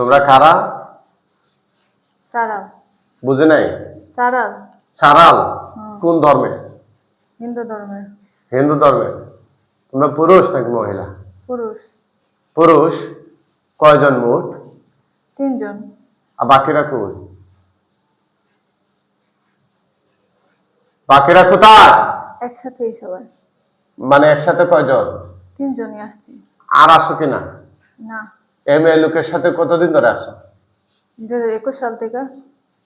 তোমরা কারা? চারাল বুঝে নাই? চারাল সারাল? কোন ধর্মে? হিন্দু ধর্মের হিন্দু ধর্মে। তোমরা পুরুষ নাকি মহিলা? পুরুষ। পুরুষ। কয়জন মোট? তিনজন। আর বাকিরা কই? বাকিরা কোথায়? একসাথেই সবাই। মানে একসাথে কয়জন? তিনজনই আসছি। আর আসো কিনা? না। এম এ লোকের সাথে কতদিন ধরে হাজার একুশ সাল থেকে।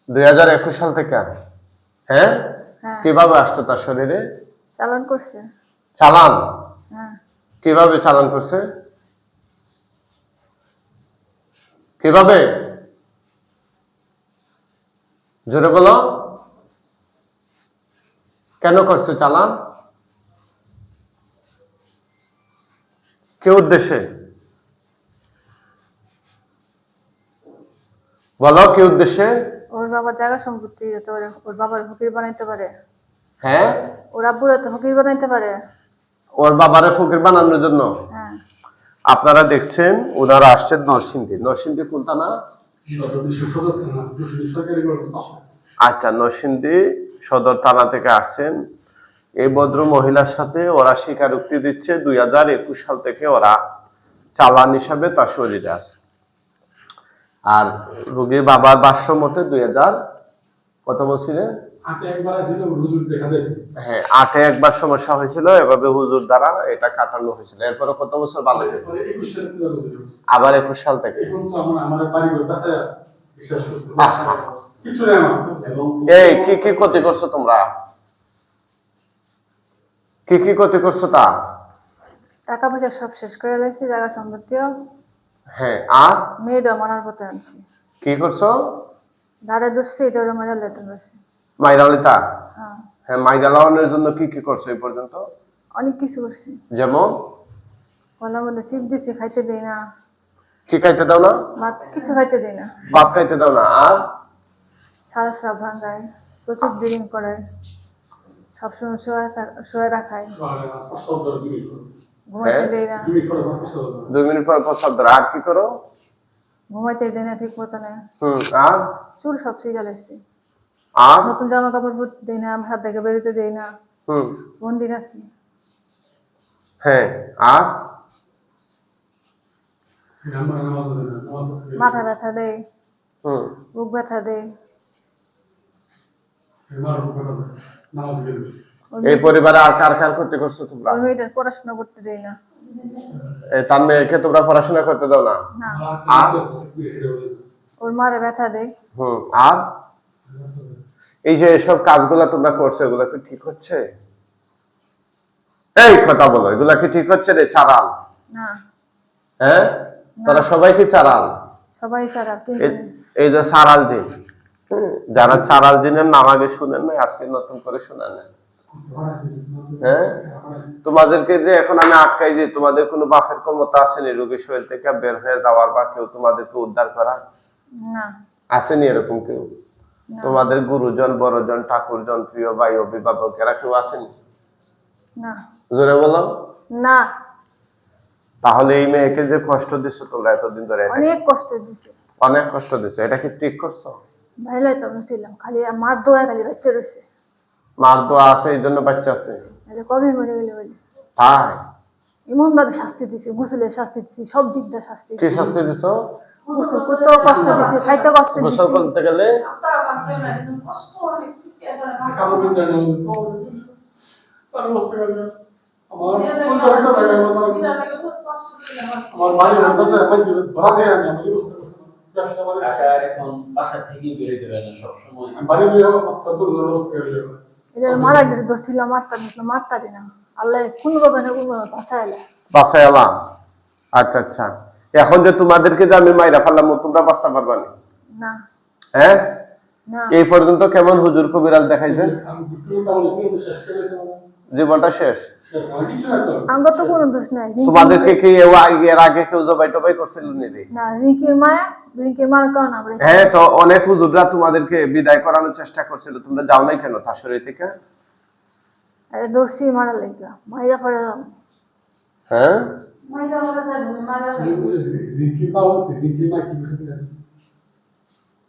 দুই হাজার একুশ সাল থেকে? হ্যাঁ? হ্যাঁ। কীভাবে আসতো তার শরীরে? চালান করছে। চালান? হ্যাঁ। কীভাবে চালান করছে? কীভাবে? জোরে বলো। কেন করছে চালান? কে উদ্দেশ্যে? বলো কি উদ্দেশ্যে? ওর বাবার জায়গা সম্পত্তি যাতে পারে ওর বাবার ফকির বানাইতে পারে। হ্যাঁ? ওর আব্বুর তো ফকির বানাইতে পারে। ওর বাবারে ফকির বানানোর জন্য? হ্যাঁ। আপনারা দেখছেন ওনারা আসছেন নরসিংদী। নরসিংদী কোনটা না আচ্ছা নরসিংদী সদর থানা থেকে আসছেন। এই ভদ্র মহিলার সাথে ওরা স্বীকারোক্তি দিচ্ছে দুই হাজার একুশ সাল থেকে ওরা চালান হিসাবে তার শরীরে আছে। আর রোগীর বাবার বাস্য মতে দুই হাজার কত বলছিলেন হ্যাঁ আটে একবার সমস্যা হয়েছিল এভাবে হুজুর দ্বারা এটা কাটানো হয়েছিল। এরপরে কত বছর ভালো আবার একুশ সাল থেকে। এই কি কি ক্ষতি করছ তোমরা? কি কি ক্ষতি করছ তা? টাকা পয়সা সব শেষ করে লাইছি জায়গা সম্পত্তিও হ্যাঁ আর? মেয়েটা মানার পথে আনছি। কি করছ? ধারে ধরছে এটা ওরা মারা লেটন করছে মাইরালিতা? হ্যাঁ। হ্যাঁ মাইরা লাগানোর জন্য কি কি করছ এই পর্যন্ত? অনেক কিছু করছি। যেমন? বলার মধ্যে চিপ দিছি খাইতে দেই না। কি খাইতে দাও না? ভাত কিছু খাইতে দেই না। ভাত খাইতে দাও না। আর? সারা সারা ভাঙায় প্রচুর ড্রিং করে। সবসময় শোয়া থাক- শোয়া রাখায়। ঘুমাইতে হ্যাঁ? দেই না। দুই দুই মিনিট পর পর শব্দ আর কি করো? ঘুমাইতে দেয় না ঠিক মতনে হুম আর? চুল সব শিখে লাইছি আর? নতুন জামা কাপড় পরতে দেই না হাত থেকে বেরোতে দেই না। হুম। বন্দি রাখি হ্যাঁ আর? না মাথা ব্যথা দেয়। হুম। বুক ব্যথা দেয়। এই পরিবারে আর কার কার ক্ষতি করছ তোমরা? পড়াশোনা করতে দেই না। তার মেয়েকে তোমরা পড়াশোনা করতে দাও না? আর? ওর মারে ব্যথা দেয়। হুম আর? এই যে এসব কাজগুলা তোমরা করছ এগুলা কি ঠিক হচ্ছে? এই কথা বলো এগুলা কি ঠিক হচ্ছে রে চারাল? না। হ্যাঁ? তারা সবাই কি চারাল? সবাই সারা এই- যে চারাল জিন হুম, যারা চারাল জিনের নাম আগে শুনেন না আজকে নতুন করে শুনেন না হ্যাঁ? তোমাদেরকে যে এখন আমি আটকাই যে তোমাদের কোনো বাপের ক্ষমতা আসেনি রোগীর শরীর থেকে বের হয়ে যাওয়ার বা কেউ তোমাদেরকে উদ্ধার করা? আসেনি এরকম কেউ? তোমাদের গুরুজন বড়জন ঠাকুরজন প্রিয় ভাই অভিভাবক এরা কেউ আসেনি? জোরে বলো। না। তাহলে এই মেয়েকে যে কষ্ট দিচ্ছ তোমরা এতদিন ধরে অনেক কষ্ট দিছে। অনেক কষ্ট দিচ্ছ এটা কি ঠিক করছ? ভাইলাই তো ছিলাম খালি মার দোয়া খালি বাচ্চা রয়েছে মার তো আছে এই জন্য বাচ্চা আছে। কবে মরে গেলে বলি? তাই? এমন ভাবে শাস্তি দিছে গোসলের শাস্তি দিছি সব দিক দিয়ে শাস্তি কি শাস্তি দিছো? গোসল করতে কষ্ট দিছে খাইতে কষ্ট গোসল করতে গেলে? আমার দিয়ে আমি আমি এখন বাসা থেকে বেরোতে পারে না সবসময়। বাড়ি অবস্থা অবস্থা এটা মারা গেলে ধরছিল মারতা দিছিল মারতা দিনা আল্লাহ কোন ভাবে না কোন বাসায় এলাম আচ্ছা আচ্ছা। এখন যে তোমাদেরকে যে আমি মাইরা ফেললাম তোমরা বাঁচতে পারবা না? না। হ্যাঁ? এই পর্যন্ত কেমন হুজুর কবিরাল দেখাইছেন? জীবনটা শেষ। আমার তো কোনো দোষ নাই। তোমাদেরকে কি এর আগে কেউ জবাই টবাই করছিল না রিঙ্কির মায়া রিঙ্কির মার কারণ আমরা হ্যাঁ তো অনেক হুজুররা তোমাদেরকে বিদায় করানোর চেষ্টা করছিল। তোমরা যাও নাই কেন তার শরীর থেকে দোষী মারা লেগা মাইরা পড়ে হ্যাঁ? রিঙ্কি পাওয়া হচ্ছে রিঙ্কি মা কি করতে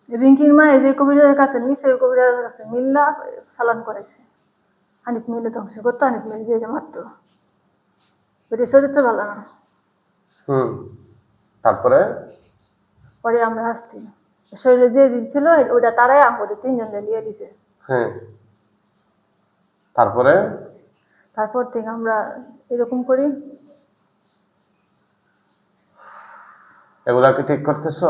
রিঙ্কির মা এই যে কবিরাজের কাছে ওই কবিরাজের কাছে মিল্লা সালান করেছে। হানিফ মিলে ধ্বংস করতো হানিফ মিলে যে যে মারতো ওইটা চরিত্র ভালো না হুম তারপরে পরে আমরা আসছি শরীরে যে জিন ছিল ওইটা তারাই আমাদের তিনজন নিয়ে দিছে হ্যাঁ তারপরে তারপর থেকে আমরা এরকম করি এগুলা কি ঠিক করতেছো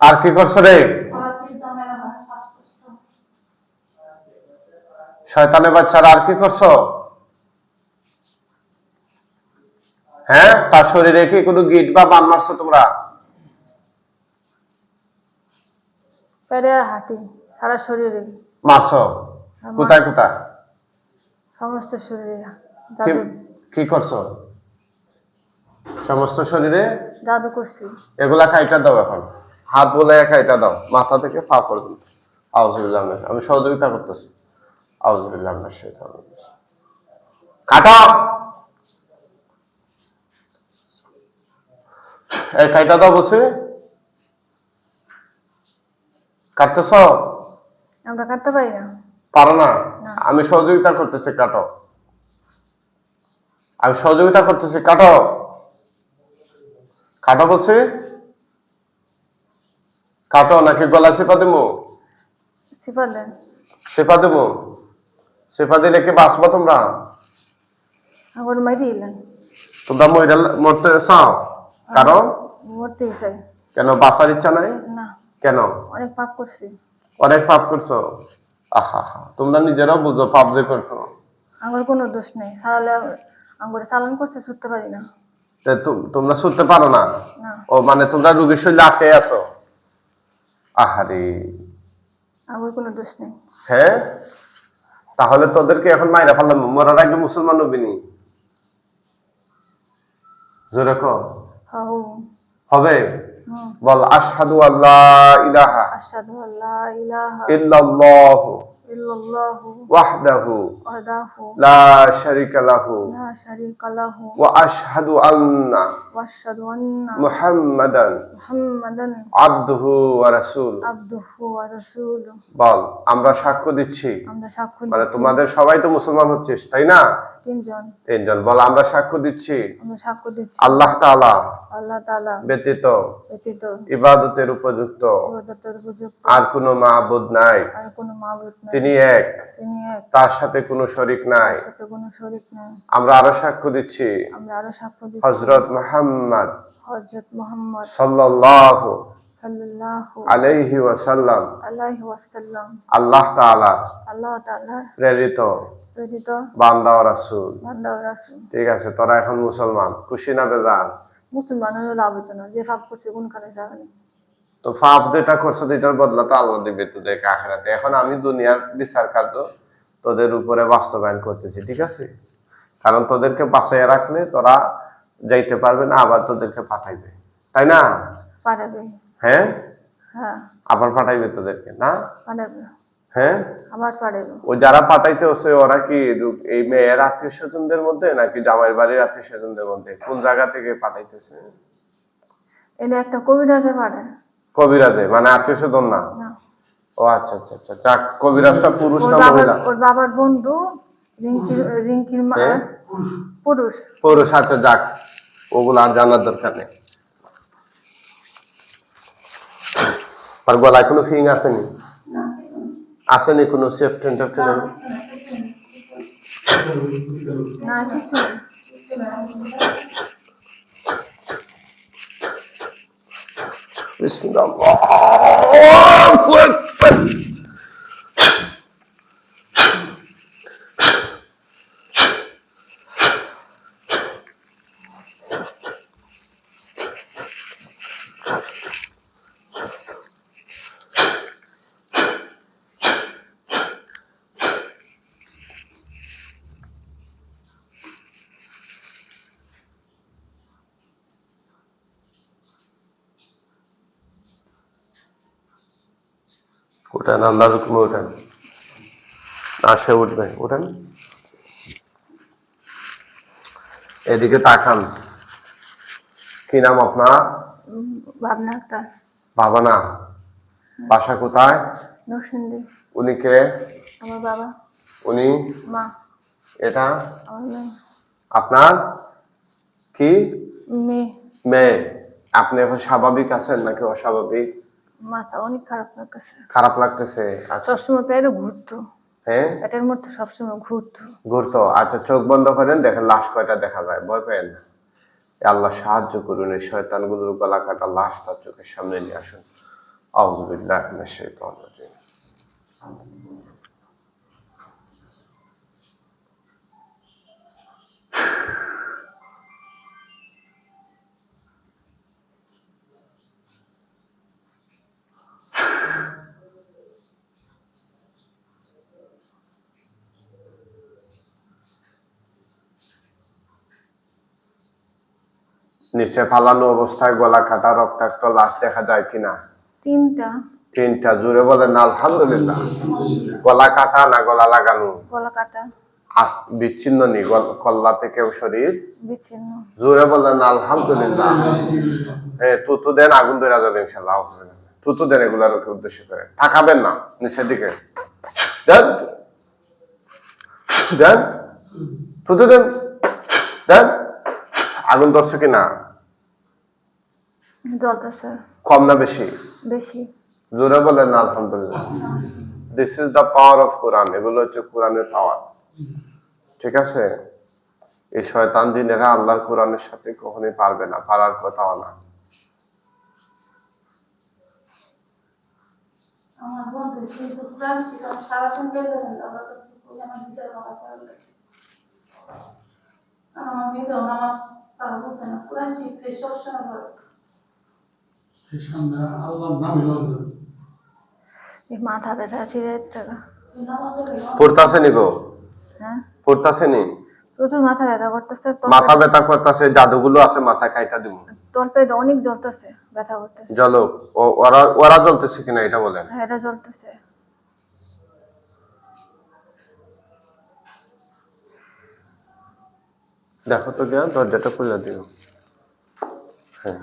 আর কি করছ রে? শয়তানের বাচ্চারা আর কি করছ? হ্যাঁ তার শরীরে কি কোনো গিট বা বান মারছো তোমরা? পেরে হাঁটি সারা শরীরে। মারছো? কোথায় কোথায়? সমস্ত শরীরে। কি কি করছ? সমস্ত শরীরে? জাদু করছি। এগুলা খাইটা দাও এখন। হাত বলে খাইটা দাও মাথা থেকে পা পর্যন্ত আউজুবিল্লাহ আমি সহযোগিতা করতেছি। আউজুবিল্লাহ এই খাইটা দাও বসে। কাটতেছ? আমরা কাটতে পারি না। পারো না? না। আমি সহযোগিতা করতেছি কাটো। আমি সহযোগিতা করতেছি কাটো। কাটো বলছি? কাটো নাকি গলা চেপা দেবো সিপা দেন চেপা দেবো চেপা দিলে কি বাঁচবো তোমরা? আমার মাই দিলেন তোমরা মরে মরতে চাও। কারণ মরতে চাই কেন বাঁচার ইচ্ছা নাই? না। কেন? অনেক পাপ করছি অনেক পাপ করছ আহা তোমরা নিজেরাও বুঝো পাপ যে করছ আমার কোনো দোষ নেই। সারালে আমার চালান করছে ছুটতে পারি না। তোমরা শুনতে পারো না? না। ও মানে তোমরা রুগীর শরীরে আটকে আছো। আহারে। আমার কোনো দোষ নেই। হ্যাঁ? তাহলে তোদেরকে এখন মাইরা ফেললাম। মরার আগে মুসলমান নবিনি জোরে কো। হবে? বল আশহাদু আল্লাহ ইলাহা। আশহাদু আল্লাহ ইলাহা। ইল্লাল্লাহু। ইল্লাল্লাহু لا شريك له وأشهد أن محمدا عبده রাসূলুহু। বল আমরা সাক্ষ্য দিচ্ছি। মানে তোমাদের সবাই তো মুসলমান হচ্ছিস তাই না? তিনজন। তিনজন। বল আমরা সাক্ষ্য দিচ্ছি। আমরা সাক্ষ্য দিচ্ছি। আল্লাহ তাআলা আল্লাহ তাআলা ব্যতীত ব্যতীত ইবাদতের উপযুক্ত। ইবাদতের উপযুক্ত। আর কোনো মাবুদ নাই। আর কোনো মাবুদ নাই। তিনি এক। তিনি এক। তার সাথে কোনো শরিক নাই। তার সাথে কোনো শরীক নাই। আমরা আরও সাক্ষ্য দিচ্ছি। আমরা আরও সাক্ষ্য দিচ্ছি। মুহাম্মদ হযরত মুহাম্মদ সাল্লাল্লাহু সাল্লাল্লাহু আলাইহি ওয়াসাল্লাম। আল্লাহ তাআলা আল্লাহ তাআলা প্রেরিত বান্দা ও রাসূল। বান্দা ও রাসূল। ঠিক আছে তোরা এখন মুসলমান খুশি না বেজান মুসলমান হলো লাভ হতো না যে পাপ করছে কোনখানে যাবে তো ফাপ যেটা করছ এটার বদলা তো আল্লাহ দিবে তোদের আখেরাতে। এখন আমি দুনিয়ার বিচার কার্য তোদের উপরে বাস্তবায়ন করতেছি ঠিক আছে? কারণ তোদেরকে বাঁচাইয়া রাখলে তোরা যাইতে পারবে না আবার তোদেরকে পাঠাইবে। তাই না? হ্যাঁ? হ্যাঁ। আবার পাঠাইবে তোদেরকে না? পাঠাবে। হ্যাঁ? পাঠাবে ও যারা পাঠাইতে হচ্ছে ওরা কি এই মেয়ের আত্মীয় স্বজনদের মধ্যে নাকি জামাইয়ের বাড়ির আত্মীয় স্বজনদের মধ্যে? কোন জায়গা থেকে পাঠাইতেছে? এনে একটা কবিরাজে পাঠায় কবিরাজে মানে আত্মীয় স্বজন না? ও আচ্ছা আচ্ছা আচ্ছা। যাক কবিরাজটা পুরুষ না মহিলা? ওর বাবার বন্ধু রিঙ্কির মা হ্যাঁ? পুরুষ। পুরুষ আচ্ছা যাক। ওগুলো আর জানার দরকার নেই। আর গলায় কোনো ফিং আসেনি? আসেনি কোনো সেফ কিছু নেই। বিসমিল্লাহ। উঠেন আল্লাহর হুকুমে উঠেন না সে উঠবে উঠেন এদিকে তাকান। কি নাম আপনার? ভাবনা না বাসা কোথায়? নরসিংদী। উনি কে? আমার বাবা। উনি? মা। এটা? আমার মেয়ে। আপনার? কি? মেয়ে। মেয়ে। আপনি এখন স্বাভাবিক আছেন নাকি অস্বাভাবিক? মাথা অনেক খারাপ লাগতেছে। খারাপ লাগতেছে আচ্ছা। সবসময় পেটে ঘুরতো। হ্যাঁ? পেটের মধ্যে সবসময় ঘুরতো। ঘুরতো আচ্ছা চোখ বন্ধ করেন দেখেন লাশ কয়টা দেখা যায় ভয় পেন না। আল্লাহ সাহায্য করুন এই শয়তানগুলোর গলা কাটা লাশ তার চোখের সামনে নিয়ে আসুন। আউযুবিল্লাহ মিনাশ শাইতানির রাজিম। নিচে ফালানো অবস্থায় গলা কাটা রক্তাক্ত লাশ দেখা যায় কিনা? তিনটা। তিনটা। জুড়ে বলেন আলহামদুলিল্লাহ। গলা কাটা না গলা লাগানো? গলা কাটা। বিচ্ছিন্ন নি কল্লা থেকে শরীর? বিচ্ছিন্ন। জোরে আলহামদুলিল্লাহ। হ্যাঁ তুতু দেন আগুন ধরে যাবে ইনশাল্লাহ তুতু দেন এগুলার উদ্দেশ্য করে। তাকাবেন না নিচের দিকে। দেন। দেন। তুতু দেন। দেন। আগুন ধরছে কিনা? কম না বেশি? বেশি। জোরে বলেন আলহামদুলিল্লাহ। This is the power of Quran এগুলো হচ্ছে কোরআনের পাওয়ার ঠিক আছে? এই শয়তান জিনেরা আল্লাহর কোরআনের সাথে কখনোই পারবে না পারার কথাও না। আমার আমার মেয়েদের নামাজ বলছে না কোরআন শিখতে সবসময় ভালো এই সামনে আল্লাহর নাম হলো এই মাথা ব্যথা ছিঁড়ে টাকা এই নামাজের পড়তাছে নি গো? হ্যাঁ? প্রচুর মাথা ব্যথা করতেছে মাথা ব্যথা করতেছে জাদুগুলো আছে মাথা খাইটা দিব অনেক জ্বলতেছে ব্যথা করতেছে। ওরা ওরা জ্বলতেছে কিনা এটা বলেন। হ্যাঁ এটা জ্বলতেছে। দেখো তো গিয়া দরজাটা খুলে দিও। হ্যাঁ।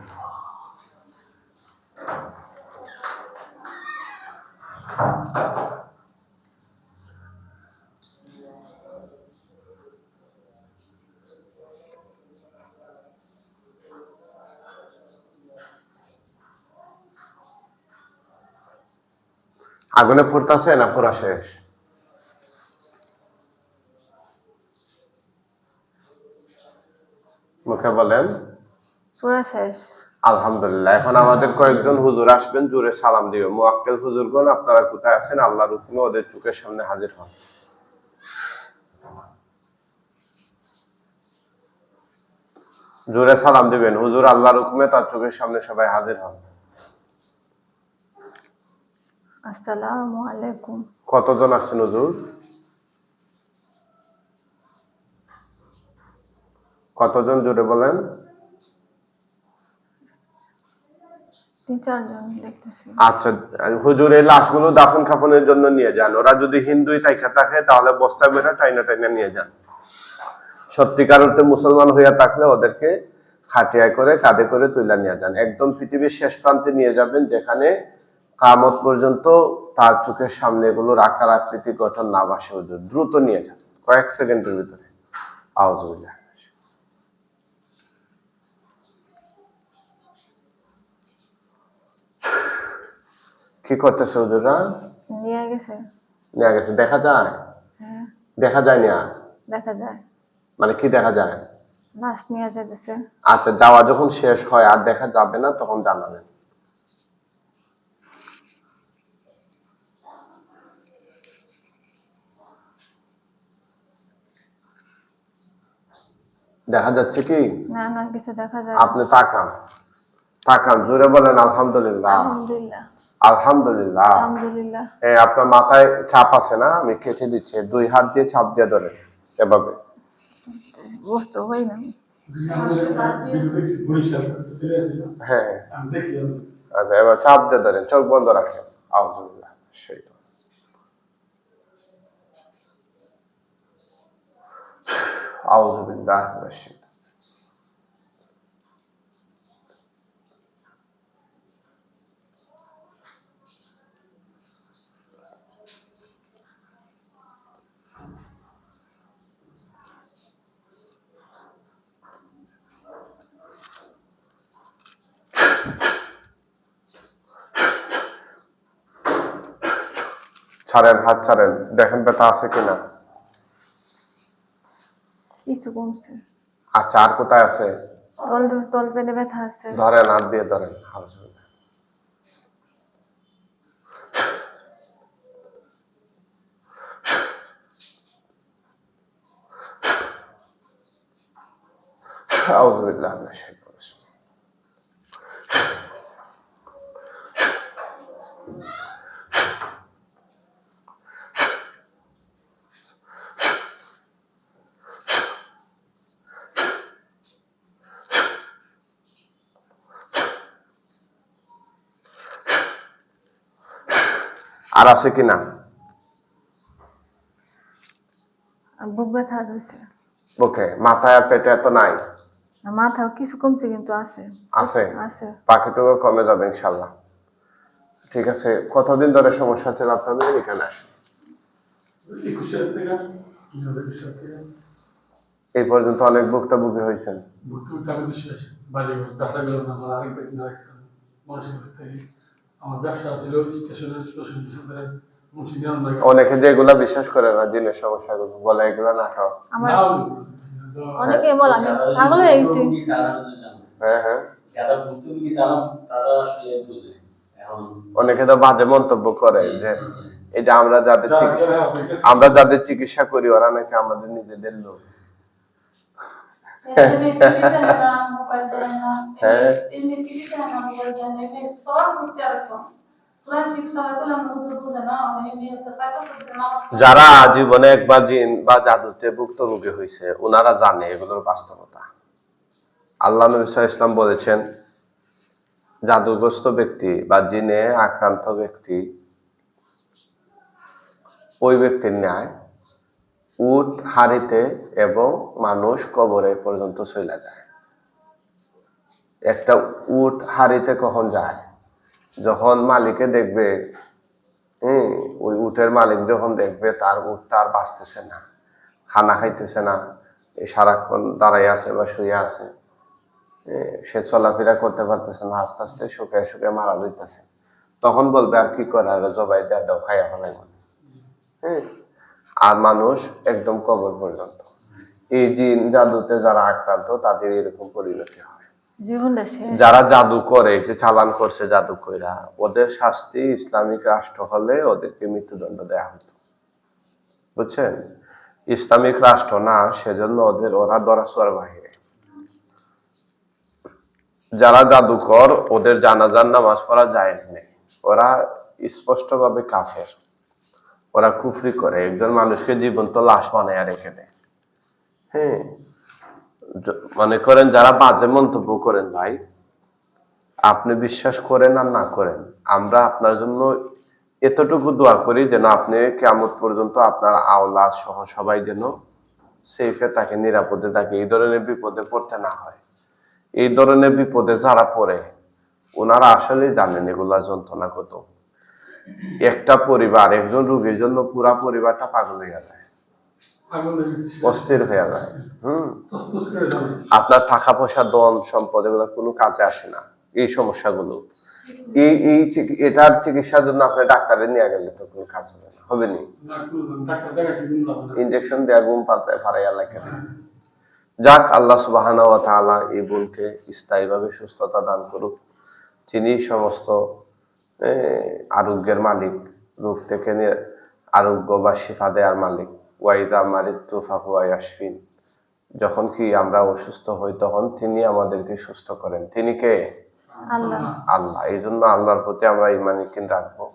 আগুনে পড়তাছে না পড়া শেষ? মুখে বলেন। পুরো শেষ। আলহামদুলিল্লাহ এখন আমাদের কয়েকজন হুজুর আসবেন জুড়ে সালাম দিবে মোয়াক্কেল হুজুরগণ আপনারা কোথায় আছেন? আল্লাহর হুকুমে ওদের চোখের সামনে হাজির হন। জোরে সালাম দিবেন। হুজুর আল্লাহর হুকুমে তার চোখের সামনে সবাই হাজির হন। আসসালামু আলাইকুম। কতজন আসছেন হুজুর? কতজন জুড়ে বলেন? আচ্ছা হুজুর এই লাশগুলো দাফন কাফনের জন্য নিয়ে যান। ওরা যদি হিন্দুই তাইখা থাকে তাহলে বস্তা বেড়া টাইনা টাইনা নিয়ে যান। সত্যিকার অর্থে মুসলমান হইয়া থাকলে ওদেরকে খাটিয়ায় করে কাঁধে করে তুলে নিয়ে যান। একদম পৃথিবীর শেষ প্রান্তে নিয়ে যাবেন যেখানে কামত পর্যন্ত তার চোখের সামনে এগুলোর আকার আকৃতি গঠন না বাসে হুজুর দ্রুত নিয়ে যান কয়েক সেকেন্ডের ভিতরে। আউজুবিল্লাহ কি করতেছে হুজুররা? নিয়ে গেছে। গেছে। দেখা যায়? হ্যাঁ। দেখা যায় না দেখা যায়। মানে কি দেখা যায়? লাশ নিয়ে যেতেছে আচ্ছা যাওয়া যখন শেষ হয় আর দেখা যাবে না তখন জানাবেন। দেখা যাচ্ছে কি? না না কিছু দেখা যায় আপনি তাকান। তাকান জোরে বলেন আলহামদুলিল্লাহ। আলহামদুলিল্লাহ। আলহামদুলিল্লাহ। আলহামদুলিল্লাহ। হ্যাঁ আপনার মাথায় চাপ আছে না? আমি কেটে দিচ্ছি। দুই হাত দিয়ে চাপ দিয়ে ধরে এভাবে। বুঝতে হয় না হ্যাঁ। আচ্ছা এবার চাপ দিয়ে ধরেন চোখ বন্ধ রাখেন। আলহামদুলিল্লাহ সেই তো আউযু বিল্লাহি মিনাশ শাইতানির ছাড়েন হাত ছাড়েন দেখেন ব্যথা আছে কিনা? কিছু কমছে। আচ্ছা আর কোথায় আছে? তল তল পেলে ব্যথা আছে। ধরেন হাত দিয়ে ধরেন। আউযু বিল্লাহি মিনাশ শাইতানির রাজিম। আর আছে কিনা? আর বুক ব্যথা হয়েছে ওকে মাথায় আর পেটে এত নাই? মাথাও কিছু কমছে কিন্তু আছে। আছে? আছে। বাকিটুকু কমে যাবে ইনশাল্লাহ। ঠিক আছে কতদিন ধরে সমস্যা ছিল আপনাদের এখানে আসেন থেকে এই পর্যন্ত অনেক ভুক্তভোগী হয়েছেন। বাজে না অনেকে যেগুলা বিশ্বাস করে না জিনের সমস্যাগুলো বলে এগুলা আমার নাও অনেকে বলে আমি পাগল হয়ে গেছি। তো হ্যাঁ হ্যাঁ। যারা ভুক্তভোগী তারা তারা আসলে বুঝে। অনেকে তো বাজে মন্তব্য করে যে এই যে আমরা যাদের চিকিৎসা আমরা যাদের চিকিৎসা করি ওরা নাকি আমাদের নিজেদের লোক। যারা জীবনে একবার জিন বা জাদুতে ভুক্তভোগী হয়েছে ওনারা জানে এগুলোর বাস্তবতা। আল্লাহ নবী ইসলাম বলেছেন, জাদুগ্রস্ত ব্যক্তি বা জিনে আক্রান্ত ব্যক্তি, ওই ব্যক্তির ন্যায় উট হাড়িতে এবং মানুষ কবরে পর্যন্ত চলে যায়। একটা উট হাড়িতে কখন যায়? যখন মালিকে দেখবে হম ওই উটের মালিক যখন দেখবে, তার উটটা আর বাঁচতেছে না, খানা খাইতেছে না সারাক্ষণ দাঁড়াই আছে বা শুয়ে আছে। সে চলাফেরা করতে পারতেছে না, আস্তে আস্তে শুকে শুকে মারা যাইতেছে। তখন বলবে, আর কি করে জবাই দেয় দাও, খাইয়া ফেলাই হ্যাঁ আর মানুষ একদম কবর পর্যন্ত। এই জিন জাদুতে যারা আক্রান্ত তাদের এরকম পরিণতি হয়। যারা জাদু করে যে চালান করছে জাদু কইরা ওদের শাস্তি ইসলামিক রাষ্ট্র হলে ওদেরকে মৃত্যুদণ্ড দেয়া হতো। বুঝছেন? ইসলামিক রাষ্ট্র না সেজন্য ওদের ওরা দরাসর বাহিরে। যারা জাদুকর ওদের জানাজার নামাজ পড়া জায়েজ নেই। ওরা স্পষ্টভাবে কাফের। ওরা কুফরি করে, একজন মানুষকে জীবন্ত লাশ বানায় রেখে দেয়। হ্যাঁ মনে করেন যারা বাজে মন্তব্য করেন, ভাই, আপনি বিশ্বাস করেন আর না করেন, আমরা আপনার জন্য এতটুকু দোয়া করি যেন আপনি কেমন পর্যন্ত আপনার আওলা সহ সবাই যেন সেফে তাকে নিরাপদে থাকে। এই ধরনের বিপদে পড়তে না হয়। এই ধরনের বিপদে যারা পড়ে, ওনারা আসলে জানেন এগুলা যন্ত্রণা কত একটা পরিবার একজন রোগীর জন্য পুরা পরিবারটা পাগল হয়ে যায় অস্থির হয়ে যায় হুম। আপনার টাকা পয়সা দন সম্পদ এগুলো কোনো কাজে আসে না এই সমস্যাগুলো। এই এই এটার চিকিৎসার জন্য আপনি ডাক্তারে নিয়ে গেলে তো কোনো কাজ হবে না। হবে নি? ইঞ্জেকশন দেওয়া ফারাইয়া লাগে যাক আল্লাহ সুবাহানা ওয়া তাআলা এই বোনকে স্থায়ীভাবে সুস্থতা দান করুক। তিনি সমস্ত আরোগ্যের মালিক রোগ থেকে আরোগ্য বা শিফা দেওয়ার মালিক। ওয়াইদা মারিত্তু ফাহুয়া ইয়াশফিন। যখন কি আমরা অসুস্থ হই তখন তিনি আমাদেরকে সুস্থ করেন। তিনি কে? আল্লাহ। এই জন্য আল্লাহর প্রতি আমরা ইমান ইকিন রাখব।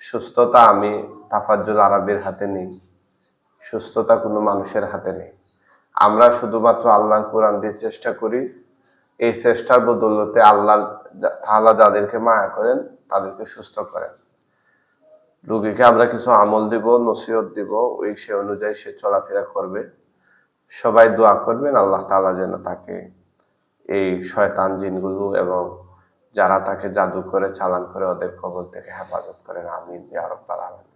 সুস্থতা আমি তাফাজ্জুল আরবের হাতে নেই। সুস্থতা কোনো মানুষের হাতে নেই। আমরা শুধুমাত্র আল্লাহর কোরআন দিয়ে চেষ্টা করি। এই চেষ্টার বদৌলতে আল্লাহ তাআলা যাদেরকে মায়া করেন, তাদেরকে সুস্থ করেন। রুগীকে আমরা কিছু আমল দিব, নসিহত দিব, ওই সে অনুযায়ী সে চলাফেরা করবে। সবাই দোয়া করবেন, আল্লাহ তালা যেন তাকে এই শয়তান জিনগুলো এবং যারা তাকে জাদু করে, চালান করে, ওদের কবল থেকে হেফাজত করেন। আমিন ইয়ারব্বাল আলম